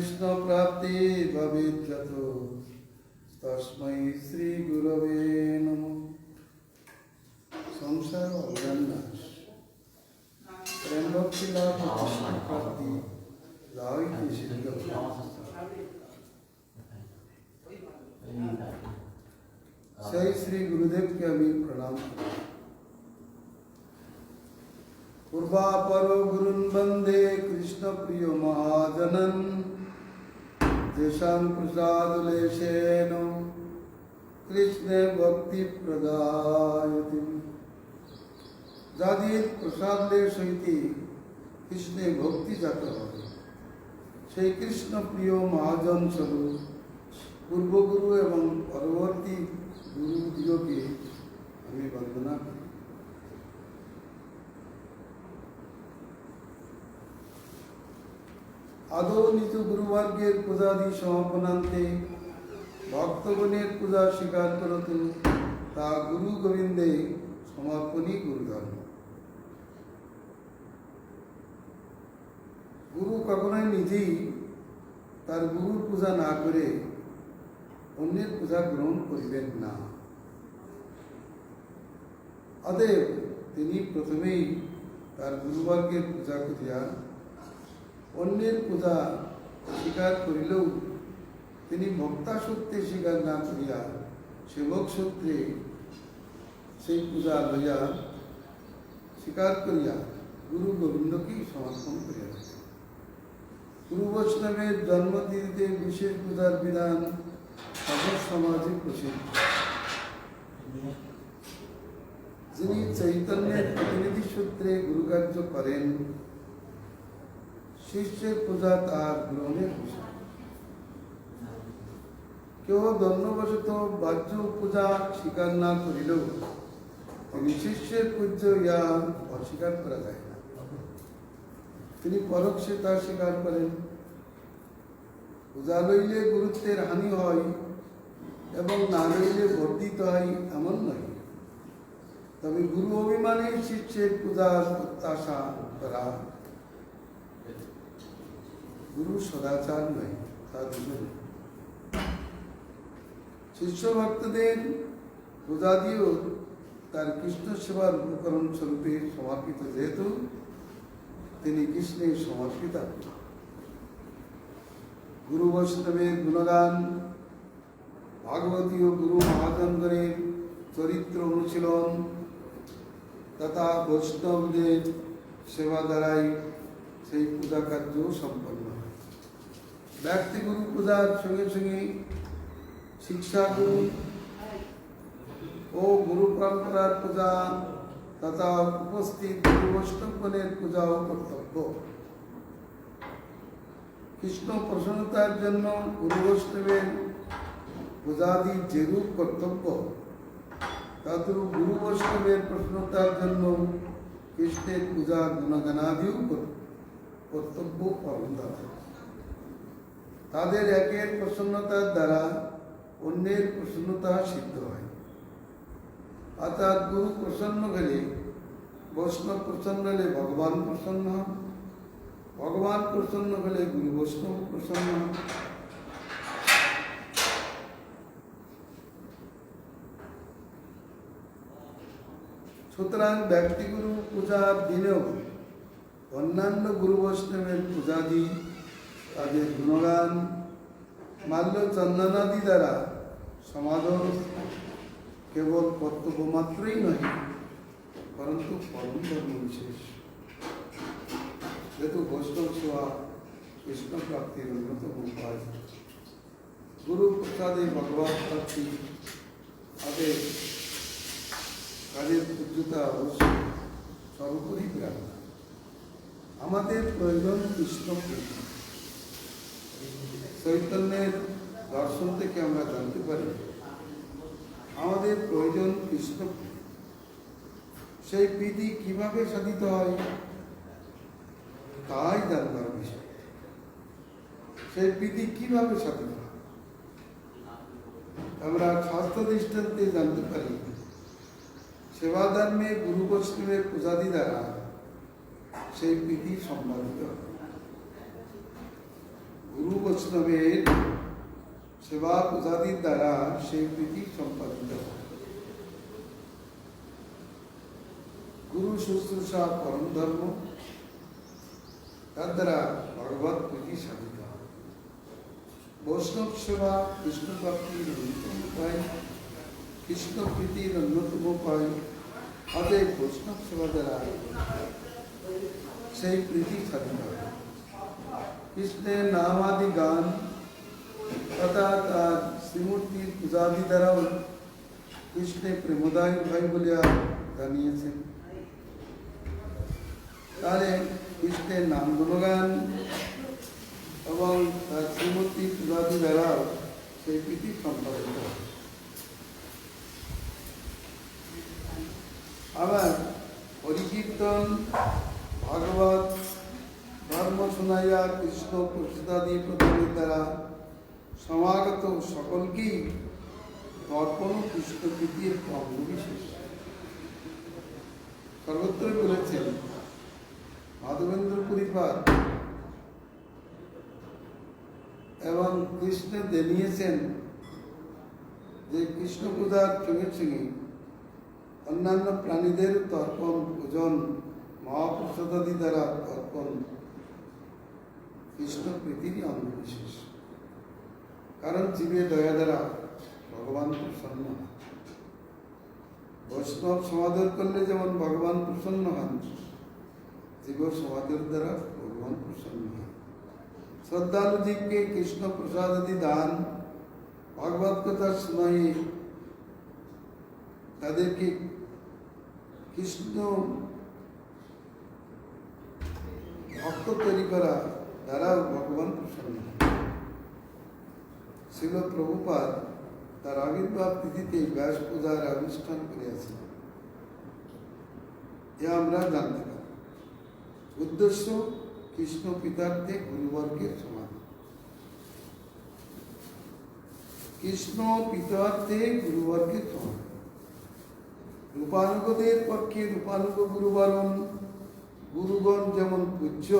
कृष्ण प्राप्ति भविष्यतो तस्मै श्री गुरवे नमो। संसार अभिनंदन सही हाँ, हाँ, हाँ। श्री गुरुदेव के अभी प्रणाम। पूर्वापर गुरु वंदे कृष्ण प्रिय महाजनन। মহাজনন তেষাং প্রসাদলেশেন কৃষ্ণে ভক্তি প্রদায়তি যাদের প্রসাদলেশ হইতে কৃষ্ণে ভক্তি জাত হবে সেই কৃষ্ণ প্রিয় মহাজন স্বরূপ পূর্বগুরু এবং পরবর্তী গুরু দিগকে আমি বন্দনা করি আদৌ নিজ গুরুবর্গের পূজাদি সমাপনান্তে ভক্তগণের পূজা স্বীকার করত তা গুরু গোবিন্দে সমাপনী গুরুধর্ম। গুরু কখনোই নিজেই তার গুরুর পূজা না করে অন্যের পূজা গ্রহণ করিবেন না। অতএব তিনি প্রথমেই তার গুরুবর্গের পূজা করিয়া অন্যের পূজা স্বীকার করিলেও তিনি ভক্তা সূত্রে স্বীকার না করিয়া সেবক সূত্রে সেই পূজা লইয়া স্বীকার করিয়া গুরু গোবিন্দকেই সমর্পণ করিয়া থাকেন গুরু বৈষ্ণবের জন্মতিথিতে বিশেষ পূজার বিধান সকল সমাজে প্রসিদ্ধ। যিনি চৈতন্যের প্রতিনিধি সূত্রে গুরুকার্য করেন শিষ্যের পূজা তার গ্রহণের বিষয় কেউ দণ্ডবশত বাহ্য পূজা স্বীকার না করিলেও তিনি শিষ্যের পূজ্য ইয়া অস্বীকার করা যায় না। তিনি পরোক্ষে তা স্বীকার করেন। পূজা লইলে গুরুত্বের হানি হয় এবং না লইলে বর্ধিত হয় এমন নয়। তবে গুরু অভিমানে শিষ্যের পূজার প্রত্যাশা করা গুরু সদাচার নয়, তা দুজন। শিষ্য ভক্তদের পূজাদিও তার কৃষ্ণ সেবার উপকরণ স্বরূপে সমর্পিত যেহেতু, তিনি কৃষ্ণের সমর্পিতা। গুরু বৈষ্ণবের গুণগান, ভাগবতীয় গুরু মহাজনগণের চরিত্র অনুশীলন, তথা বৈষ্ণবদের সেবা দ্বারাই সেই পূজা কার্য সম্পন্ন। ব্যক্তিগুরু পূজার সঙ্গে সঙ্গে শিক্ষাগুরু ও গুরু পরম্পরার পূজা তথা উপস্থিত গুরু বৈষ্ণবগণের পূজাও কর্তব্য। কৃষ্ণ প্রসন্নতার জন্য গুরু বৈষ্ণবের পূজাদি যেরূপ কর্তব্য তদ্রূপ গুরু বৈষ্ণবের প্রসন্নতার জন্য কৃষ্ণের পূজা গুণগানাদিও কর্তব্য পালন করা তাদের একের প্রসন্নতার দ্বারা অন্যের প্রসন্নতা সিদ্ধ হয়। অর্থাৎ গুরু প্রসন্ন গেলে বৈষ্ণব প্রসন্ন হলে ভগবান প্রসন্ন হন। ভগবান প্রসন্ন হলে গুরু বৈষ্ণব প্রসন্ন হন। সুতরাং ব্যক্তিগুরু পূজার দিনেও অন্যান্য গুরু বৈষ্ণবের পূজাদি তাদের গুণগান মাল্য চন্দনাদি দ্বারা সমাদর কেবল কর্তব্য মাত্রই নয় পরন্তু পরম ধর্ম বিশেষ যেহেতু বৈষ্ণব সেবা কৃষ্ণ প্রাপ্তির অন্যতম উপায়, গুরু প্রসাদে ভগবত প্রাপ্তি তাদের তাদের পূজ্যতা অবশ্যই সর্বোপরি বিরাট আমাদের প্রয়োজন কৃষ্ণ প্রীতি। চৈতন্যের দর্শন থেকে আমরা জানতে পারি, আমাদের প্রয়োজন কৃষ্ণ। সেই প্রীতি কীভাবে সাধিত হয়? তাই জানবার বিষয়। সেই প্রীতি কীভাবে সাধিত হয়? আমরা স্বাস্থ্য দৃষ্টান্তে জানতে পারি সেবাধর্মে গুরু বৈষ্ণবের পূজাদি দ্বারা সেই প্রীতি সম্পাদিত হয়। গুরু বৈষ্ণবের সেবা পূজাদির দ্বারা সেই প্রীতি সম্পাদিত। গুরু শুশ্রূষা পরম ধর্ম তার দ্বারা ভগবত প্রীতি সাধিত। বৈষ্ণব সেবা কৃষ্ণ প্রাপ্তির অন্যতম উপায়, কৃষ্ণ প্রীতির অন্যতম উপায়, অতএব বৈষ্ণব সেবা দ্বারা সেই প্রীতি সাধিত হয়। কৃষ্ণের নাম আদি গান তথা তার শ্রীমূর্তির পূজাদি দ্বারাও কৃষ্ণে প্রেমদায়ী ভাই বলিয়া জানিয়েছেন তাহলে কৃষ্ণের নাম গুণগান এবং তার শ্রীমূর্তি পূজাদি দ্বারাও সেই প্রীতি সম্পাদিত হয় আবার হরিকীর্তন ভাগবত ধর্ম শোনাইয়া কৃষ্ণ প্রসিদাদি প্রদানের দ্বারা সমাগত সকলকেই তর্পণ কৃষ্ণ প্রীতির অঙ্গ বিশেষ। সর্বত্রই বলেছেন মাধবেন্দ্র পরিবার এবং কৃষ্ণ জানিয়েছেন যে কৃষ্ণ পূজার সঙ্গে সঙ্গে অন্যান্য প্রাণীদের তর্পণ, পূজন, মহাপ্রসাদাদি দ্বারা তর্পণ কৃষ্ণ প্রীতিরই অঙ্গবিশেষ কারণ জীবের দয়া দ্বারা ভগবান প্রসন্ন হন। বৈষ্ণব সমাদর করলে যেমন ভগবান প্রসন্ন হন, জীব সমাদর দ্বারা ভগবান প্রসন্ন হন। শ্রদ্ধালু জীবকে কৃষ্ণ প্রসাদ আদি দান ভগবত কথা শোনাই তাদেরকে কৃষ্ণ ভক্ত তৈরি করা দ্বারাও ভগবান প্রসন্ন। ছিল প্রভুপাদ তার আবির্ভাব তিথিতে ব্যাস পূজার অনুষ্ঠান করিয়াছেন। এ আমরা জানতে পারি। উদ্দেশ্য কৃষ্ণ পিতার্থে গুরুবর্গের সমান কৃষ্ণ পিতার্থে গুরুবর্গের সমান রূপানুগদের পক্ষে রূপানুগ গুরুবরণ, গুরুগণ যেমন পূজ্য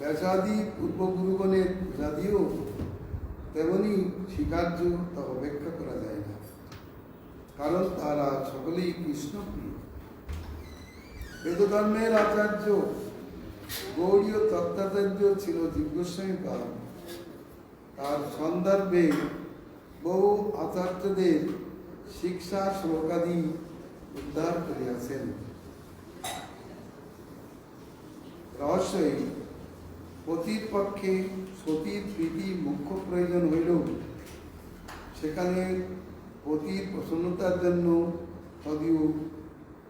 ব্যাসাদি পূর্ব গুরুগণের পূজাদিও তেমনি স্বীকার্য তা অপেক্ষা করা যায় না। কারণ তারা সকলেই কৃষ্ণপ্রিয়। বেদধর্মের আচার্য গৌরীয় তত্ত্বাচার্য ছিল দিব্যস্বামী পাল। তার সন্দর্ভে বহু আচার্যদের শিক্ষা শ্লোকাদি উদ্ধার করিয়াছেন। রহস্যই পতির পক্ষে সতীর প্রীতি মুখ্য প্রয়োজন হইলেও সেখানে পতির প্রসন্নতার জন্য তদীয়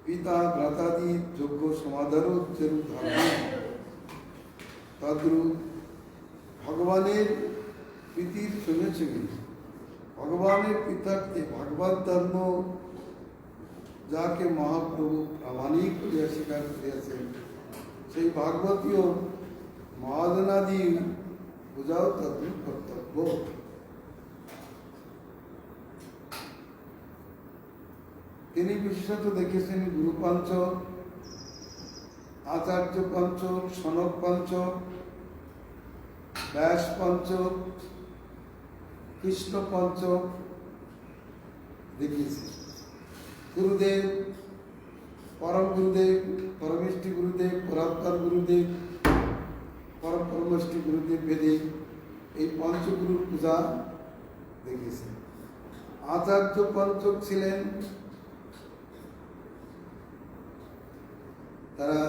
পিতা ভ্রাতাদি যোগ্য সমাধারও যেরূপ ধর্ম তদ্রূপ ভগবানের প্রীতির সঙ্গে সঙ্গে ভগবানের পিতার্থে ভাগবত ধর্ম যাকে মহাপ্রভু প্রামাণিক করিয়া স্বীকার করিয়াছেন, সেই ভাগবতীয় মহাজনাদি পূজাও তাদের কর্তব্য। তিনি বিশেষত দেখেছেন গুরু পঞ্চ, আচার্য পঞ্চ, সনক পঞ্চ, ব্যাস পঞ্চ, কৃষ্ণ পঞ্চ দেখিয়েছে। গুরুদেব, পরম গুরুদেব পরমেষ্টি গুরুদেব পরাত্তর গুরুদেব পরমেষ্টি গুরুদেব ভেদে এই পঞ্চগুরুর পূজা দেখিয়েছে আচার্য পঞ্চক ছিলেন। তারা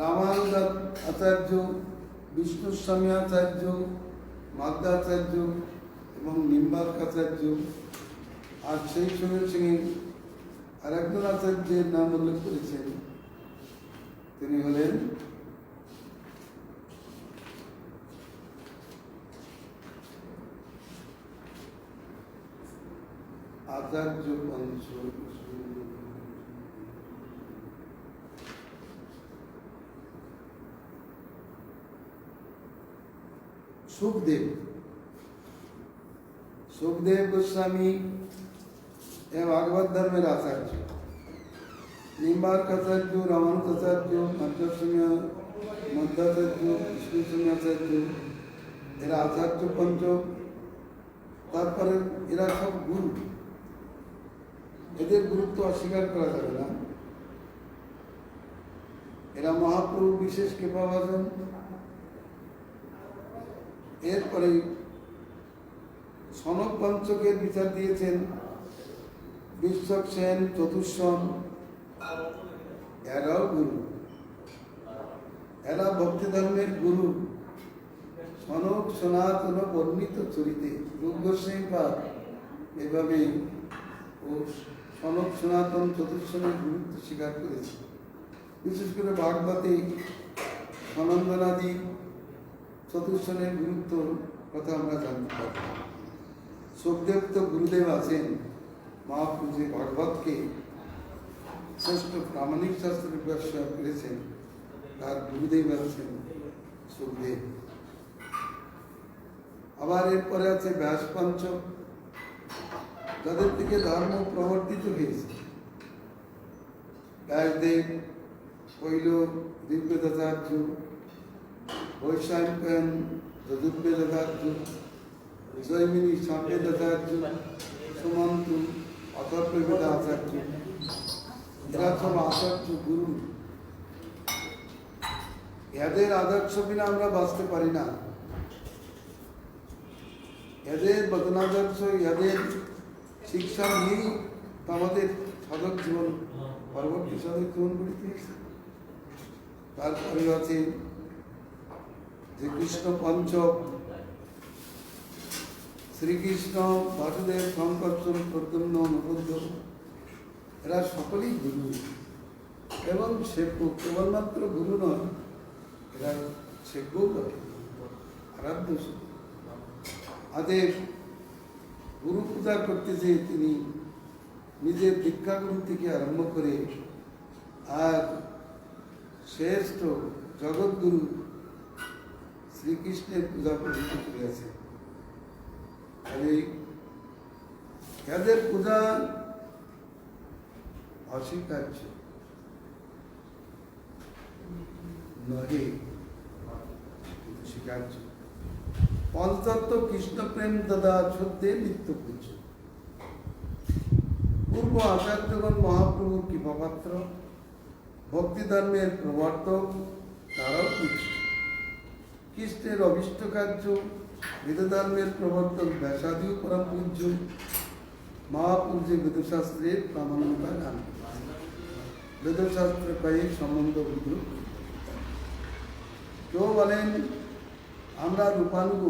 রামানন্দ আচার্য বিষ্ণুস্বামী আচার্য মাদ্রাচার্য এবং নিম্বার্ক আচার্য আর সেই সঙ্গে সঙ্গে আরেকজন আচার্যের নাম উল্লেখ করেছেন। তিনি হলেন আচার্য পঞ্চ সুখদেব। সুখদেব গোস্বামী এ ভাগবত ধর্মের আচার্য। নিম্বার্কাচার্য রামানুজাচার্য মধ্যসিংহ মধ্যাচার্য বিষ্ণু সিংহাচার্য এরা আচার্য পঞ্চ তারপরে এরা সব গুরু। এদের গুরুত্ব অস্বীকার করা যাবে না। এরা মহাপ্রভু বিশেষ কৃপাভাজন। এরপরে সনক পঞ্চকের বিচার দিয়েছেন বিশ্বক সেন চতুর্শন এরাও গুরু। এরা ভক্তি ধর্মের গুরু। সনক সনাতন বর্ণিত চরিতে। পাদ এভাবে ও সনক সনাতন চতুর্শনের গুরুত্ব স্বীকার করেছে। বিশেষ করে ভাগবতে সনন্দনাদি চতুর্শনের গুরুত্ব কথা আমরা জানতে পারি সুখদেব তো গুরুদেব আছেন মহাপ্রভু যে ভাগবতকে শ্রেষ্ঠ প্রামাণিক শাস্ত্রের ব্যবসা করেছেন, তার গুরুদেব আছেন সুখদেব। আবার এরপরে আছে ব্যাস পঞ্চক যাদের থেকে ধর্ম প্রবর্তিত হয়েছে ব্যাসদেব কৈল দিব্যদাচার্য বৈশাখেন যদুর্বেদাচার্য জৈমিনী সাম্বেদাচার্য সুমন্ত অথর্বেদ আচার্য এরা সব আচার্য গুরু এদের আদর্শ বিনা আমরা বাঁচতে পারি না এদের বদনাদর্শ এদের শিক্ষা নিয়েই তো আমাদের সাধক জীবন পরবর্তী সাধক জীবন গড়িতে তারপরে আছে যে কৃষ্ণ পঞ্চক শ্রীকৃষ্ণ বাসুদেব শঙ্কর্ষণ প্রদ্যুম্ন অনুবদ্ধ এরা সকলেই গুরু। এবং সেব্য কেবলমাত্র গুরু নয়, এরা বটে আরাধ্য আদের গুরু পূজা করতে যে তিনি নিজের দীক্ষাগুরু থেকে আরম্ভ করে আর শ্রেষ্ঠ জগৎগুরু শ্রীকৃষ্ণের পূজা পর্যন্ত করিয়াছে তাহলে এদের পূজা অস্বীকার্য। নহে স্বীকার্য। পঞ্চতত্ত্ব কৃষ্ণ প্রেম দাদা সত্যে নিত্য পুজো পূর্ব আচার্যগণ মহাপ্রভুর কৃপাপাত্র ভক্তি ধর্মের প্রবর্তক, তারাও পুজো কৃষ্ণের অভিষ্ট কার্য বেদধর্মের প্রবর্তক, ব্যাসাদিও পরম পূজ্য মহাপূজ্য বেদশাস্ত্রের প্রামাণ্যতা গান বেদশাস্ত্র কয়েক সম্বন্ধ বিদ্রুপ কেউ বলেন আমরা রূপানুগ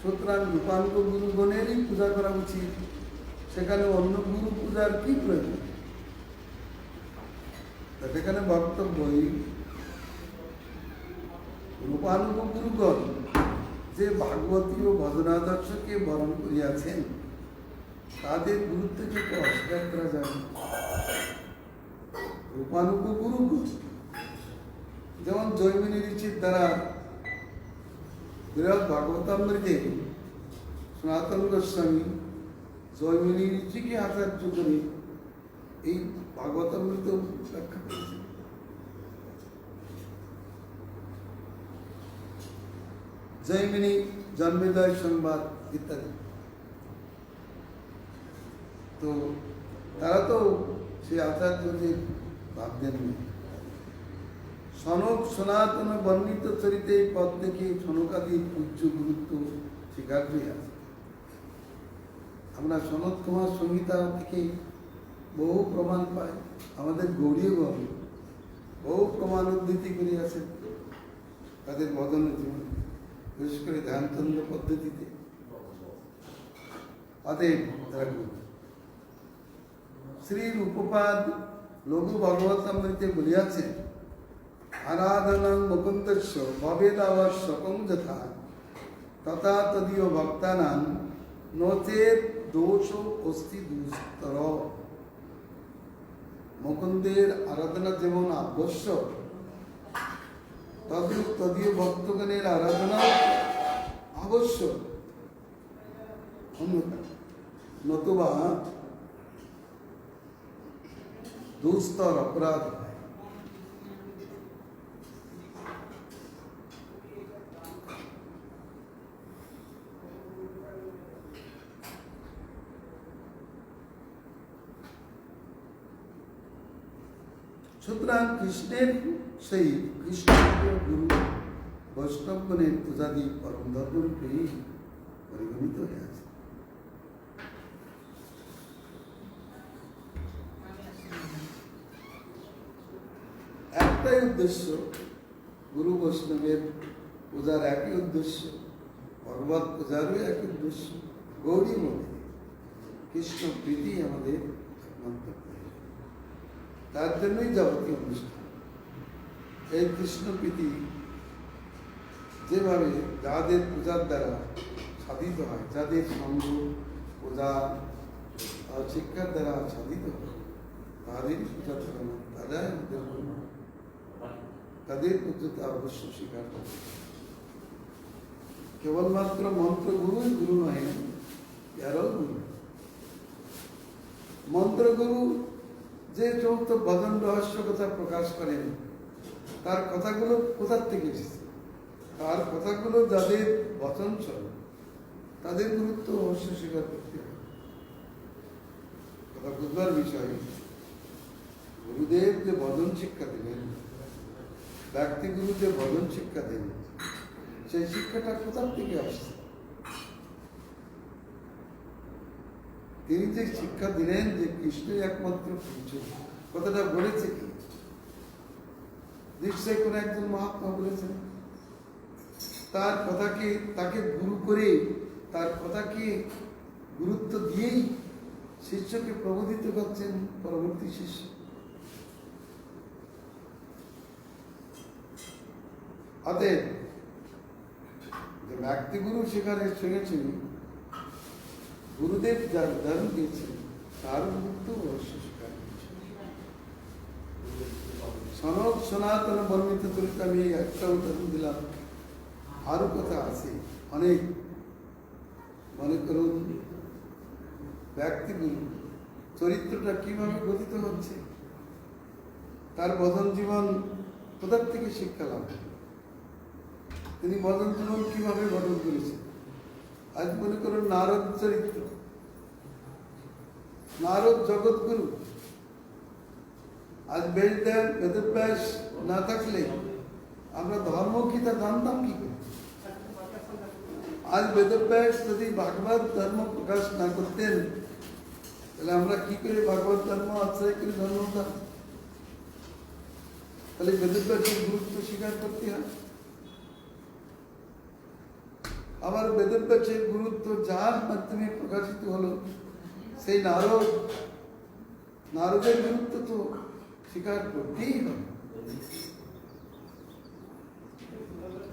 সুতরাং রূপানুগ গুরুগণেরই পূজা করা উচিত। সেখানে অন্য গুরু পূজার কি প্রয়োজন? সেখানে বক্তব্যই রূপানুগ গুরুগণ যে ভাগবতী ও ভজনাদর্শকে বরণ করিয়াছেন, তাদের গুরুত্বকে তো অস্বীকার করা যায় না। রূপানুগ গুরুগণ যেমন জৈমিনী ঋষির দ্বারা বৃহৎ ভাগবতামৃতে সনাতন গোস্বামী জৈমিনী ঋষিকে আচার্য করে এই ভাগবতামৃত ব্যাখ্যা করেছেন। জৈমিনী জন্মেদয় সংবাদ ইত্যাদি। তো তারা তো সেই আচার্যদের ভাবতেন না। সনক সনাতন বর্ণিত চরিতে এই পদ থেকে সনকাদির উচ্চ গুরুত্ব স্বীকার হয়ে আছে। আমরা সনত কুমার সংহিতা থেকে বহু প্রমাণ পাই। আমাদের গৌরীয়গণ বহু প্রমাণ উদ্ধৃতি করিয়াছেন তাদের বদন জীবন বিশেষ করে ধ্যানতন্ত্র পদ্ধতিতে। অতএব শ্রী রূপপাদ লঘু ভগবতামৃতে বলিয়াছেন আরাধনাং মুকুন্দস্য ভবেদাবশ্যকং যথা। তথা তদীয় ভক্তানাং নচেত দোষ অস্তি দুস্তর। মুকুন্দের আরাধনা যেমন আবশ্যক তদ্রূপ তদীয় ভক্তগণের আরাধনা আবশ্যক। নতুবা দুস্তর অপরাধ হয় সুতরাং কৃষ্ণের সেই কৃষ্ণ গুরু বৈষ্ণবগণের পূজাদি পরম ধর্মরূপেই পরিগণিত হয়ে আছে একটাই উদ্দেশ্য গুরু বৈষ্ণবের পূজার একই উদ্দেশ্য, ভগবত পূজারও একই উদ্দেশ্য, গৌরী মন্দির কৃষ্ণ প্রীতি আমাদের একমাত্র প্রয়োজন। তার জন্যই যাবতীয় অনুষ্ঠান এই কৃষ্ণ প্রীতি যেভাবে যাদের পূজার দ্বারা সাধিত হয়, যাদের সঙ্গ, পূজা শিক্ষার দ্বারা সাধিত হয় তাদেরই পূজা করানো, তারাই আমাদের তাদের পূজ্যতা অবশ্য স্বীকার করে। কেবলমাত্র মন্ত্র গুরুই গুরু নহে, এরাও গুরু। মন্ত্রগুরু যে সমস্ত ভজন রহস্য কথা প্রকাশ করেন, তার কথাগুলো কোথার থেকে এসেছে? তার কথাগুলো যাদের বচন চলে, তাদের গুরুত্ব অবশ্যই স্বীকার করতে হবে। কথা বুঝবার বিষয়, গুরুদেব যে ভজন শিক্ষা দিলেন ব্যক্তিগুরু যে ভজন শিক্ষা দেন সেই শিক্ষাটা কোথার থেকে আসছে? তিনি যে শিক্ষা দিলেন যে কৃষ্ণই একমাত্র পুজো কথাটা বলেছে কি? নিশ্চয় কোন একজন মহাত্মা বলেছেন। তার কথাকে, তাকে গুরু করে, তার কথাকে গুরুত্ব দিয়েই শিষ্যকে প্রবোধিত করছেন পরবর্তী শিষ্য। অতএব, যে ব্যক্তিগুরু সেখানে শুনেছেন গুরুদেব যার উদাহরণ দিয়েছেন তার অবশ্য সনদ সনাতন বর্ণিত চরিত আমি একটা উদাহরণ দিলাম। আরও কথা আছে, অনেক। মনে করুন, ব্যক্তিগুলো চরিত্রটা কীভাবে গঠিত হচ্ছে, তার বদন জীবন কোথার থেকে শিক্ষা লাভ তিনি বদন জীবন কীভাবে গঠন করেছেন? আজ মনে করুন নারদ চরিত্র। নারদ জগৎগুরু। আজ বেদদেব বেদব্যাস না থাকলে আমরা ধর্ম কি তা জানতাম কি করে আজ বেদব্যাস যদি ভাগবত ধর্ম প্রকাশ না করতেন, তাহলে আমরা কি করে ভাগবত ধর্ম আশ্রয় করে ধর্ম? তাহলে বেদব্যাসের গুরুত্ব স্বীকার করতে হয়। আবার বেদব্যাসের গুরুত্ব যার মাধ্যমে প্রকাশিত হলো, সেই নারদ, নারদের গুরুত্ব তো স্বীকার করতেই হবে।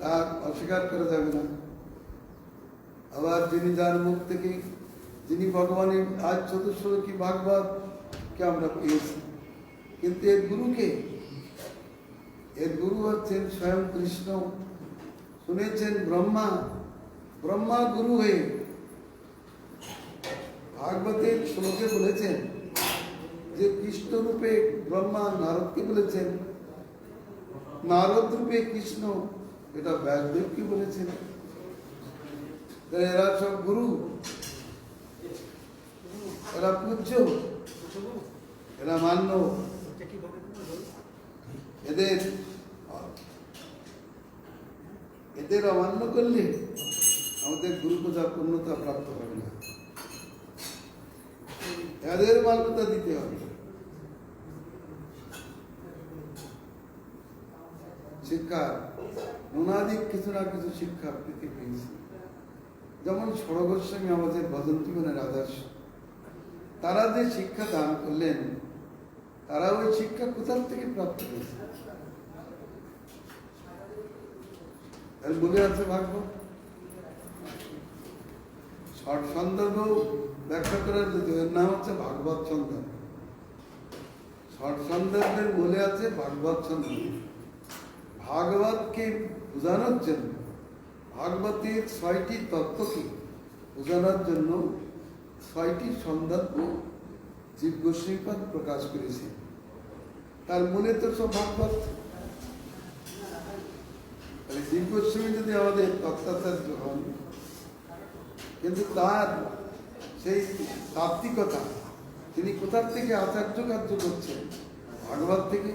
তার অস্বীকার করা যাবে না। আবার যিনি যার মুখ থেকে, যিনি ভগবানের আজ চতুর্শী কে আমরা পেয়েছি। কিন্তু এর গুরুকে, এর গুরু হচ্ছেন স্বয়ং কৃষ্ণ, শুনেছেন ব্রহ্মা ব্রহ্মা গুরু হয়ে ভাগবতের শ্লোকে বলেছেন যে কৃষ্ণ রূপে ব্রহ্মা নারদকে বলেছেন। নারদ রূপে কৃষ্ণ, এটা ব্যাসদেবকে বলেছেন। এরা সব গুরু। এরা পূজ্য। এরা মান্য। এদের এদের অমান্য করলে আমাদের গুরু পূজা পূর্ণতা প্রাপ্ত হবে না। এদের মান্যতা দিতে হবে। শিক্ষা অনাদিক কিছু না কিছু শিক্ষা পেতে পেয়েছি যেমন ষড়গোস্বামী আমাদের ভজন জীবনের আদর্শ তারা যে শিক্ষা দান করলেন, তারা ওই শিক্ষা কোথার থেকে প্রাপ্ত হয়েছে? বলে আছে ভাগ্য শর্ট সন্দর্ভ ব্যাখ্যা করার এর নাম হচ্ছে ভাগবত ছন্দ শর্ট সন্দর্ভের বলে আছে ভাগবত ছন্দ ভাগবতকে বোঝানোর জন্য, ভাগবতের ছয়টি তত্ত্বকে বোঝানোর জন্য ছয়টি সন্দর্ভ জীব গোস্বীপাদ প্রকাশ করেছে। তার মনে তো সব ভাগবত। জীব গোস্বামী যদি আমাদের তত্ত্বাচার্য হন কিন্তু তার সেই তাত্ত্বিকতা, তিনি কোথার থেকে আচার্য কার্য করছেন? ভাগবত থেকে।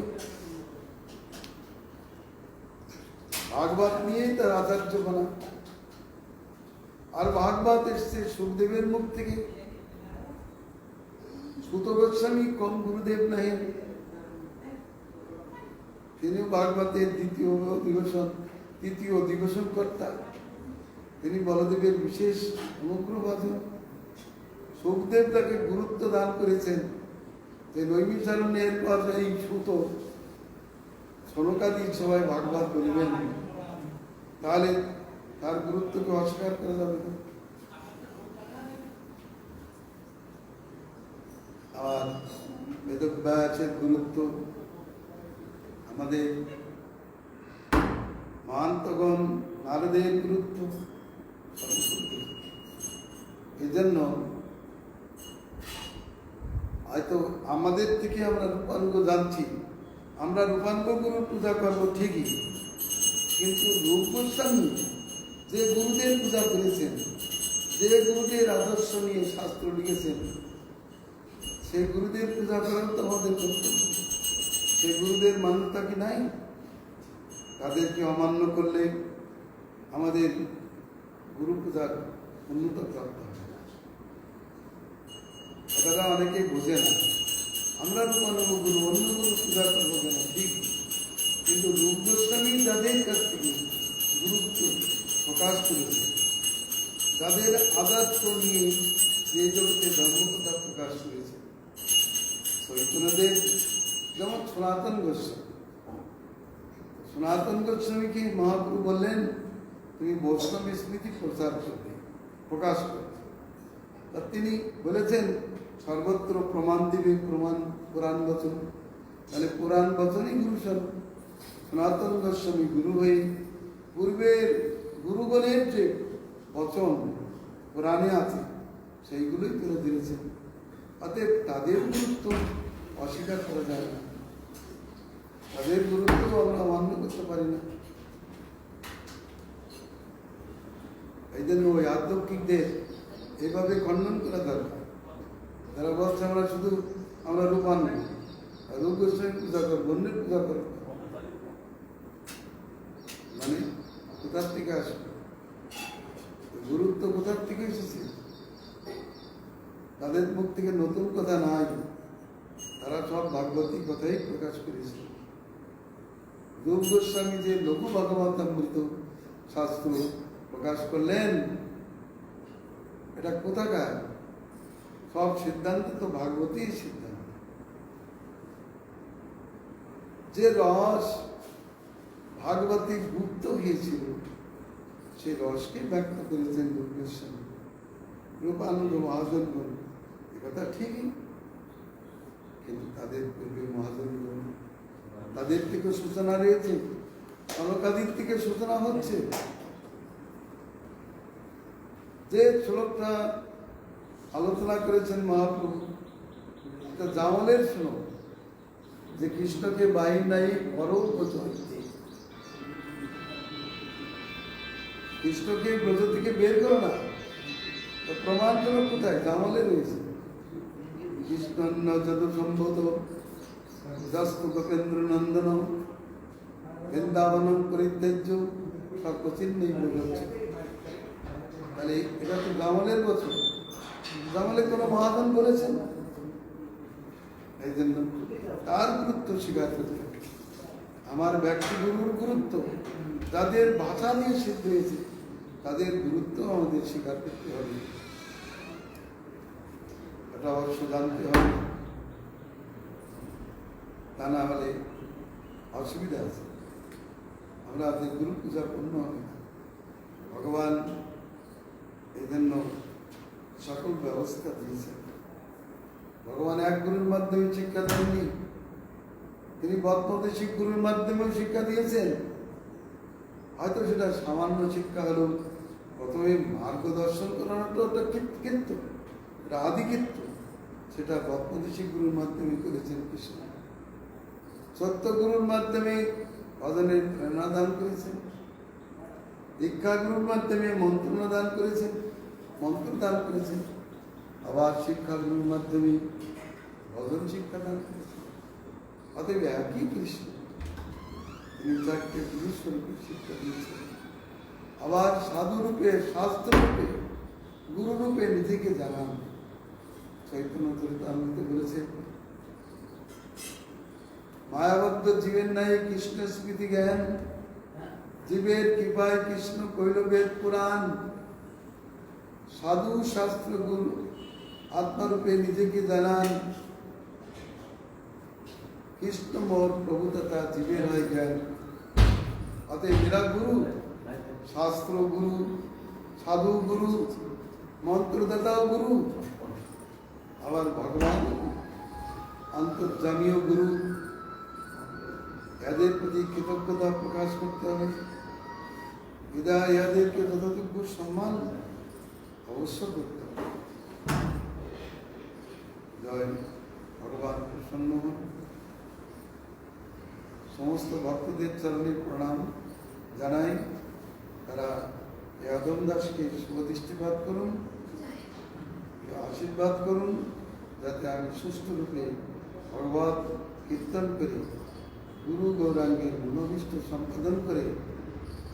ভাগবত নিয়েই তার আচার্য বানা। আর ভাগবত এসছে সুখদেবের মুখ থেকে। সুত গোস্বামী কম গুরুদেব নাহি। তিনিও ভাগবতের দ্বিতীয় অধিবেশন তৃতীয় অধিবেশন কর্তা তিনি বলদেবের বিশেষ অনুগ্রহভাজন সুখদেব তাকে গুরুত্ব দান করেছেন। যে নৈমিচারণের পর এই সুত সনকাদি সবাই ভাগবত বলিবেন তাহলে তার গুরুত্বকে অস্বীকার করা যাবে না। আর বেদব্যাসের গুরুত্ব আমাদের মহান্তগণ নারদের গুরুত্ব। এই জন্য হয়তো আমাদের থেকে আমরা রূপাঙ্গ জানছি। আমরা রূপাঙ্গ গুরু পূজা করব ঠিকই। কিন্তু রূপ গোস্বামী যে গুরুদের পূজা করেছেন, যে গুরুদের আদর্শ নিয়ে শাস্ত্র লিখেছেন, সেই গুরুদের পূজা করাও তো আমাদের কর্তব্য। সেই গুরুদের মান্যতা কি নাই? তাদেরকে অমান্য করলে আমাদের গুরু পূজার উন্নত প্রাপ্ত না। কথাটা অনেকে বোঝে না। আমরা রূপানুগ গুরু অন্য গুরু পূজা করব কেন ঠিক। কিন্তু রূপ গোস্বামী যাদের কাছ থেকে গুরুত্ব প্রকাশ করেছে, যাদের আদর্শ নিয়ে যে জগতে ধর্মকথা প্রকাশ করেছে চৈতন্যদেব যেমন সনাতন গোস্বামী, সনাতন গোস্বামীকে মহাপ্রভু বললেন তুমি বৈষ্ণব স্মৃতি প্রচার করবে, প্রকাশ করবে। তা তিনি বলেছেন, সর্বত্র প্রমাণ দিবে, প্রমাণ পুরাণ বচন। তাহলে পুরাণ বচনই গুরু সব। সনাতন গোস্বামী গুরু হয়ে পূর্বের গুরুগণের যে বচন, পুরাণে আছে, সেইগুলোই তুলে ধরেছেন। অতএব তাদের গুরুত্ব অস্বীকার করা যায় না। তাদের গুরুত্ব আমরা মান্য করতে পারি। না এই জন্য ওই আধ্যাত্মিকদের এইভাবে খণ্ডন করা দরকার। তারা বলছে, আমরা শুধু, আমরা রূপান রূপ গোস্বামী পূজা অন্যের পূজা মানে কোথার থেকে আসবে? গুরুত্ব কোথার থেকে এসেছে? তাদের মুখ থেকে নতুন কথা নাই। তারা সব ভাগবতী কথাই প্রকাশ করেছে। রূপ গোস্বামী যে লঘু ভগবতামৃত শাস্ত্র প্রকাশ করলেন, এটা কোথাকার? সব সিদ্ধান্ত তো ভাগবতীর সিদ্ধান্ত। যে রস ভাগবতী গুপ্ত হয়েছিল সেই রসকে ব্যক্ত করেছেন গোস্বামী রূপানন্দ মহাজনগণ, এ কথা ঠিকই। কিন্তু তাদের পূর্বে মহাজনগণ, তাদের থেকে সূচনা রয়েছে অনকাদির থেকে সূচনা হচ্ছে। যে শ্লোকটা আলোচনা করেছেন মহাপ্রভু, এটা জামলের শ্লোক, যে কৃষ্ণকে বাহির নাই পরও প্রচলিতে কৃষ্ণকে ব্রজ থেকে বের করো না প্রমাণ প্রমাণগুলো কোথায়? জামলে রয়েছে। কৃষ্ণ যত সম্ভত দস্ত নন্দন বৃন্দাবন পরিত্যাজ্য সব সর্বচিহ্নই বোঝাচ্ছে তাহলে এটা তো জামলের বছর। জামলে কোনো মহাজন বলেছেন? এই জন্য তার গুরুত্ব স্বীকার করতে আমার ব্যক্তি গুরুর গুরুত্ব, যাদের ভাষা দিয়ে সিদ্ধ হয়েছে, তাদের গুরুত্ব আমাদের স্বীকার করতে হবে। এটা অবশ্য জানতে হবে। তা না হলে অসুবিধা আছে। আমরা আজকে গুরু পূজা পূর্ণ হবে ভগবান এই জন্য সকল ব্যবস্থা দিয়েছেন ভগবান এক গুরুর মাধ্যমে শিক্ষা দেননি। তিনি বত্মদেশিক গুরুর মাধ্যমেও শিক্ষা দিয়েছেন। হয়তো সেটা সামান্য শিক্ষা হলো, প্রথমে মার্গদর্শন করানোটা ওটা কিন্তু, এটা আদিকীর্ত সেটা বত্মদেশী গুরুর মাধ্যমে করেছেন কৃষ্ণ। সত্য গুরুর মাধ্যমে ভজনের প্রেরণা দান করেছেন। দীক্ষা গুরুর মাধ্যমে মন্ত্রণা দান করেছেন। মন্ত্র দান করেছেন। আবার শিক্ষা গুরুর মাধ্যমে ভজন শিক্ষা দান করেছেন। অতএব একই কৃষ্ণ। তিনি চারটে গুরুস্বরূপে শিক্ষা দিয়েছেন। আবার সাধুরূপে, শাস্ত্ররূপে, গুরুরূপে নিজেকে জানান। চৈতন্য চরিতামৃতে মায়াবদ্ধ জীবের নাই কৃষ্ণ স্মৃতি জ্ঞান। জীবের কৃপায় কৃষ্ণ কইল বেদ পুরাণ। সাধু শাস্ত্র গুরু আত্মারূপে নিজেকে জানান। কৃষ্ণ মোর প্রভু তথা জীবের হয় জ্ঞান। অতএব এরা গুরু, শাস্ত্র গুরু, সাধু গুরু, মন্ত্রদাতাও গুরু, আবার ভগবান অন্তর্জামীয় গুরু। এদের প্রতি কৃতজ্ঞতা প্রকাশ করতে হবে। হৃদয় এদেরকে যথাযোগ্য সম্মান। অবশ্য করতে জয় ভগবান প্রসন্ন হন সমস্ত ভক্তদের চরণে প্রণাম জানাই। তারা ইয়াদম দাসকে শুভদৃষ্টিপাত করুন আশীর্বাদ করুন, যাতে আমি সুষ্ঠুরূপে ভগবত কীর্তন করি গুরু গৌরাঙ্গের মনোবিষ্ট সম্পাদন করে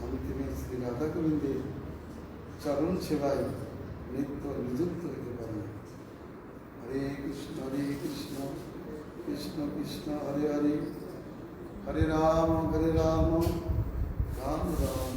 আমি তিনি শ্রী রাধা গোবিন্দের চরণ সেবায় নিত্য, নিযুক্ত হতে পারি। হরে কৃষ্ণ হরে কৃষ্ণ কৃষ্ণ কৃষ্ণ, হরে হরে। হরে রাম হরে রাম রাম রাম।